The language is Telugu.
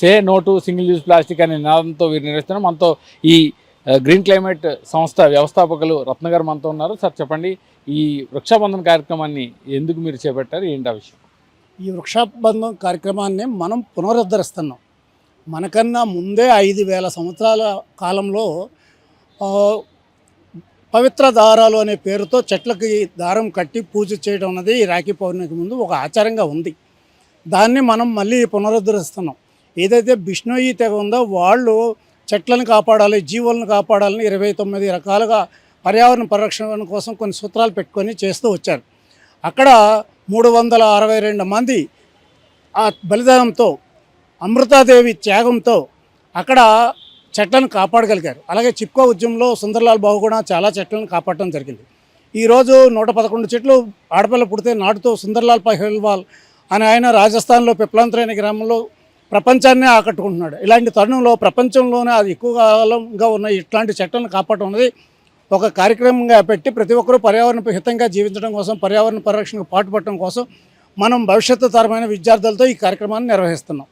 Say no to single use plastic అనే నినాదంతో వీరు నిర్వహిస్తున్నారు. మనతో ఈ గ్రీన్ క్లైమేట్ సంస్థ వ్యవస్థాపకులు రత్న గారు మనతో ఉన్నారు. సార్ చెప్పండి ఈ వృక్షాబంధన కార్యక్రమాన్ని ఎందుకు మీరు చేపట్టారు? ఏంటి ఆ విషయం? ఈ వృక్షాబంధం కార్యక్రమాన్ని మనం పునరుద్ధరిస్తున్నాం. మనకన్నా ముందే ఐదు వేల సంవత్సరాల కాలంలో పవిత్ర దారాలు అనే పేరుతో చెట్లకి దారం కట్టి పూజ చేయడం అన్నది ఈ రాఖీ పౌర్ణమికి ముందు ఒక ఆచారంగా ఉంది. దాన్ని మనం మళ్ళీ పునరుద్ధరిస్తున్నాం. ఏదైతే బిష్ణోయి తెగ ఉందో వాళ్ళు చెట్లను కాపాడాలి జీవులను కాపాడాలని ఇరవై తొమ్మిది రకాలుగా పర్యావరణ పరిరక్షణ కోసం కొన్ని సూత్రాలు పెట్టుకొని చేస్తూ వచ్చారు. అక్కడ మూడు వందల అరవై రెండు మంది ఆ బలిదానంతో అమృతాదేవి త్యాగంతో అక్కడ చెట్లను కాపాడగలిగారు. అలాగే చిప్కో ఉద్యమంలో సుందర్లాల్ బాబు కూడా చాలా చెట్లను కాపాడటం జరిగింది. ఈరోజు నూట పదకొండు చెట్లు ఆడపిల్ల పుడితే నాటుతో సుందర్లాల్ పహల్వాల్ అని ఆయన రాజస్థాన్లో పిప్లాంతరైన గ్రామంలో ప్రపంచాన్నే ఆకట్టుకుంటున్నాడు. ఇలాంటి తరుణంలో ప్రపంచంలోనే అది ఎక్కువ కాలంగా ఉన్న ఇట్లాంటి చట్టాలను కాపాడటం అనేది ఒక కార్యక్రమంగా పెట్టి ప్రతి ఒక్కరూ పర్యావరణ హితంగా జీవించడం కోసం పర్యావరణ పరిరక్షణకు పాటుపడటం కోసం మనం భవిష్యత్తు తరమైన విద్యార్థులతో ఈ కార్యక్రమాన్ని నిర్వహిస్తున్నాం.